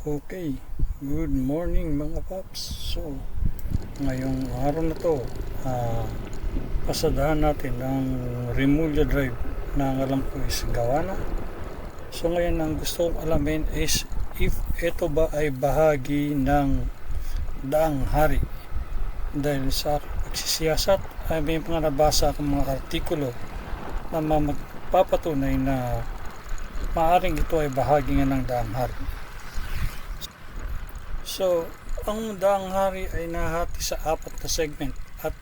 Okay, good morning mga paps. So, ngayong araw na to, ah, pasadahan natin ang Remulla Drive na ang alam ko is Gawana. So ngayon ang gusto kong alamin is if ito ba ay bahagi ng daang hari. Dahil sa pagsisiyasat ay may mga nabasa akong mga artikulo na magpapatunay na maaring ito ay bahagi nga ng daang hari. So, ang daang hari ay nahati sa apat na segment at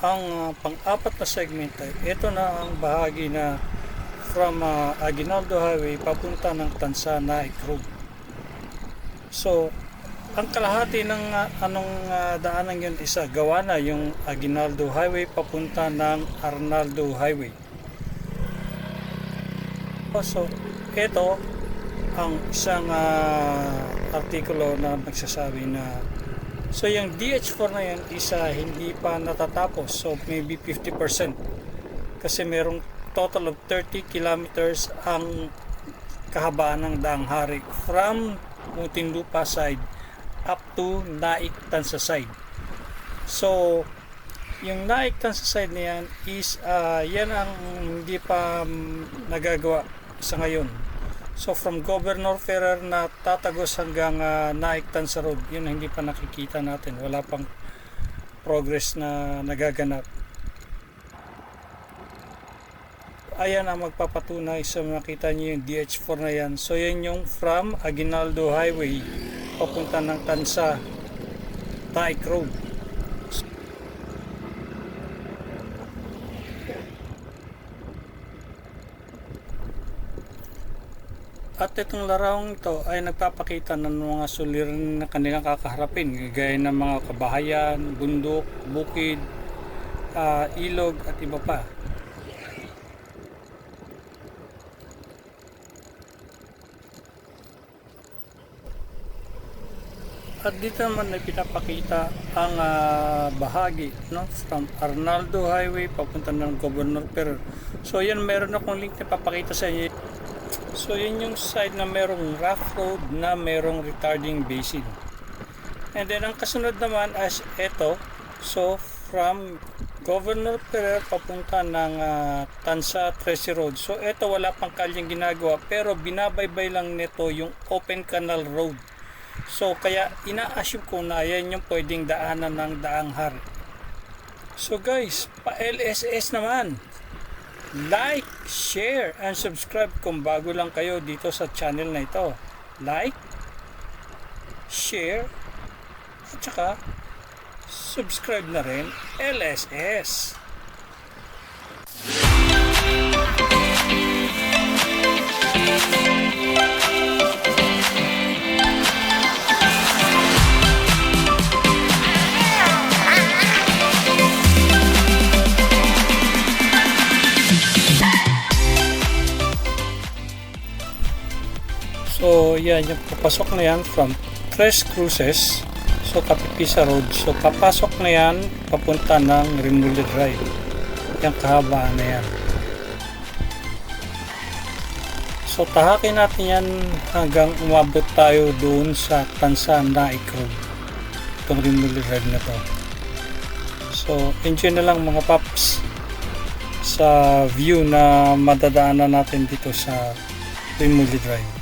ang ah, pang-apat na segment ay ito na ang bahagi na from ah, Aguinaldo Highway papunta ng Tansa Naik Road. So, ang kalahati ng ah, anong ah, daanan yun isa gawa na yung Aguinaldo Highway papunta ng Arnaldo Highway. So, ito ang isang ah, artikulo na nagsasabi na so yung DH4 na yan isa hindi pa natatapos. So maybe 50% kasi merong total of 30 kilometers ang kahabaan ng daang hari from Muntinlupa side up to Naik Tansa side. So yung Naik Tansa side na yan is ah, yan ang hindi pa nagagawa sa ngayon So from Governor Ferrer na tatagos hanggang uh, Naiktan sa road, yun hindi pa nakikita natin. Wala pang progress na nagaganap. Ayan ang magpapatunay sa makita niyo yung DH4 na yan. So yan yung from Aguinaldo Highway papunta ng Tansa Taik Road. At itong larawang ito ay nagpapakita ng mga suliran na kanilang kakaharapin, gaya ng mga kabahayan, bundok, bukid, ah, ilog at iba pa. At dito naman ay pinapakita ang ah, bahagi no, from Arnaldo Highway papunta ng Governor Ferrer. So yan meron akong link na papakita sa inyo. So yun yung side na merong rough road na merong retarding basin. And then ang kasunod naman as ito. So from Governor Ferrer papunta ng ah, Tansa Tracy Road. So ito wala pang kalyang ginagawa pero binabaybay lang nito yung open canal road. So kaya ina-assume ko na yan yung pwedeng daanan ng daang hari. So guys, pa LSS naman like, share, and subscribe kung bago lang kayo dito sa channel na ito. Like, share, at saka subscribe na rin LSS. So, yan yung papasok na yan from Tres Cruces. So, Kapipisa Road. So, papasok na yan papunta ng Remulla Drive. Yung kahabaan na yan. So, tahakin natin yan hanggang umabot tayo doon sa Tansa Naik Road. Itong Remulla Drive na to. So, enjoy na lang mga paps sa view na madadaanan natin dito sa Remulla Drive.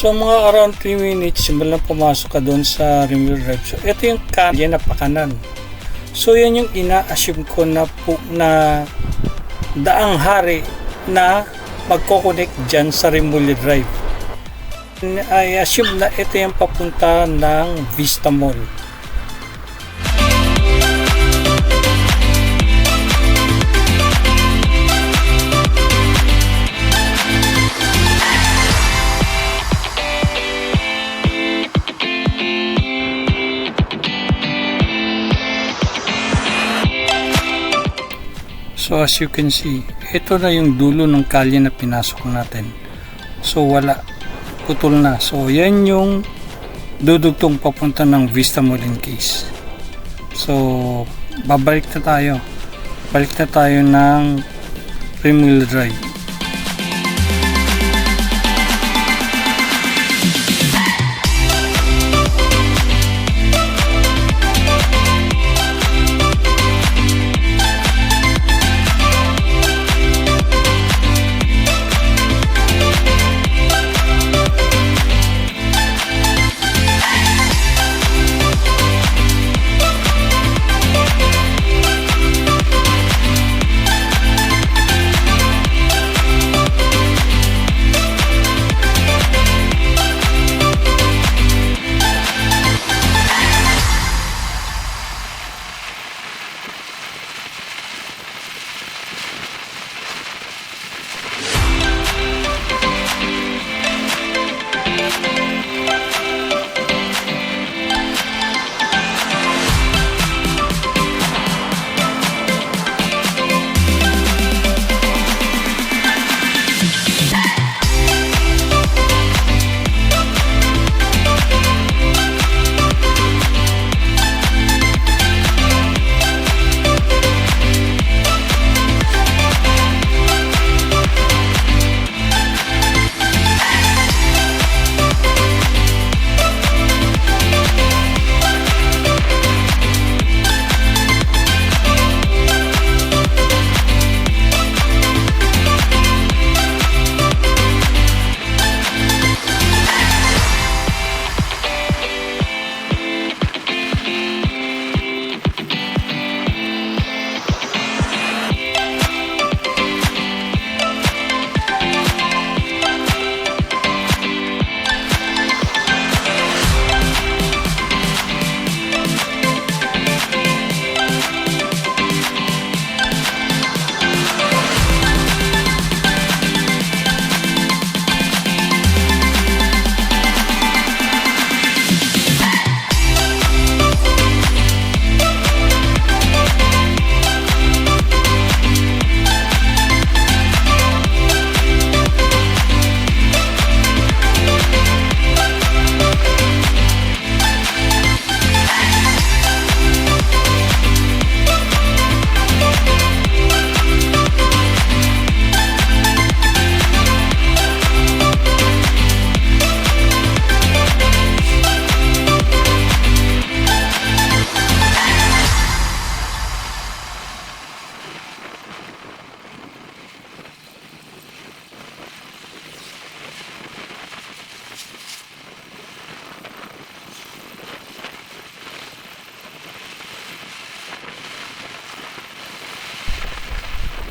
So mga around 3 minutes, simula pumasok ka doon sa Remil Drive. So ito yung kanan na pakanan. So yan yung ina-assume ko na, po, na daang hari na magkoconnect dyan sa Remulli Drive. I assume na ito yung papunta ng Vista Mall. As you can see, ito na yung dulo ng kalye na pinasok natin. So wala, putol na. So yan yung dudugtong papunta ng Vista in case. So babalik na tayo. Balik na tayo ng Primwheel Drive.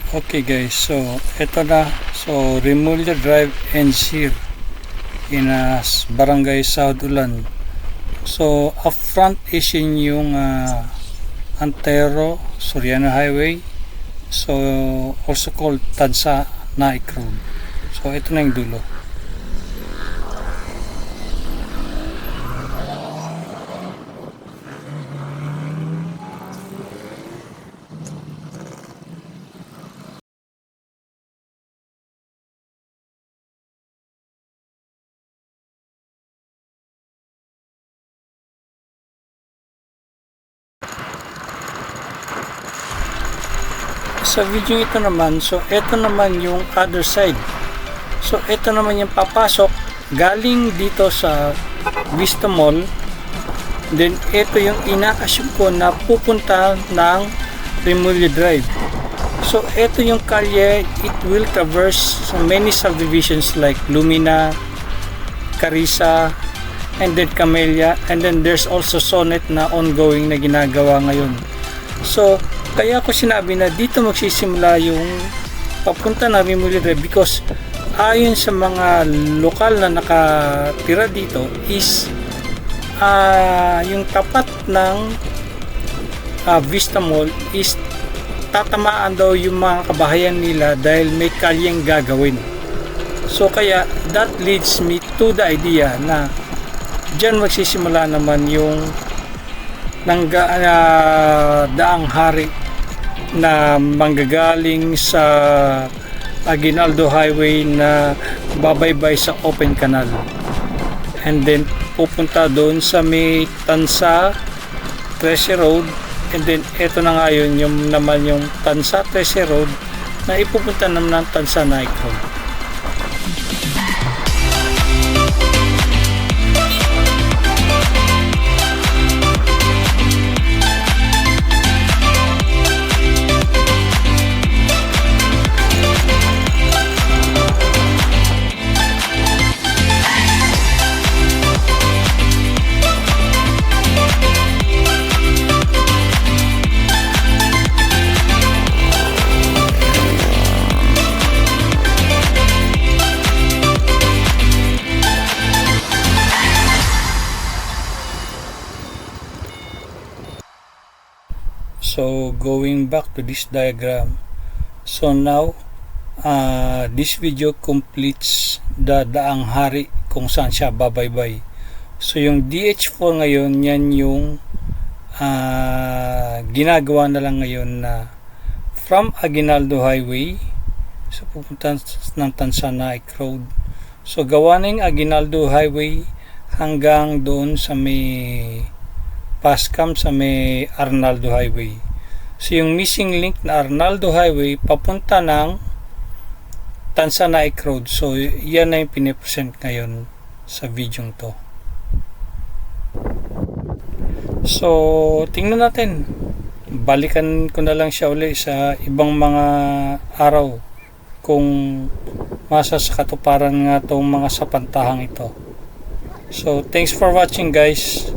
Okay guys, so ito na. So Remulla Drive and Sir in uh, Barangay South Ulan. So up front is in yung uh, Antero Soriano Highway. So also called Tansa Naik Road. So ito na yung dulo. Sa video ito naman, so ito naman yung other side. So ito naman yung papasok galing dito sa Vista Mall. Then ito yung ina-assume ko na pupunta ng Remulla Drive. So ito yung kalye, it will traverse many subdivisions like Lumina, Carissa, and then Camellia, and then there's also Sonnet na ongoing na ginagawa ngayon. So, kaya ko sinabi na dito magsisimula yung papunta na Rimulire because ayon sa mga lokal na nakatira dito is ah yung tapat ng ah, Vista Mall is tatamaan daw yung mga kabahayan nila dahil may kalyeng gagawin. So kaya that leads me to the idea na diyan magsisimula naman yung nangga, ah, daang hari na manggagaling sa Aguinaldo Highway na babaybay sa open canal. And then pupunta doon sa may Tansa Trece Road and then eto na nga yun yung naman yung Tansa Trece Road na ipupunta naman ng Tansa Night going back to this diagram, so now uh, this video completes the daang hari kung saan siya babaybay. So yung DH4 ngayon, yan yung uh, ginagawa na lang ngayon na from Aguinaldo Highway, so pupunta ng Tansanay Road. So gawa na yung Aguinaldo Highway hanggang doon sa may Pascam sa may Arnaldo Highway. So yung missing link na Arnaldo Highway papunta ng Tansanay Road. So yan na yung pinipresent ngayon sa video to. So tingnan natin. Balikan ko na lang siya uli sa ibang mga araw kung masa sa katuparan nga itong mga sapantahang ito. So thanks for watching guys.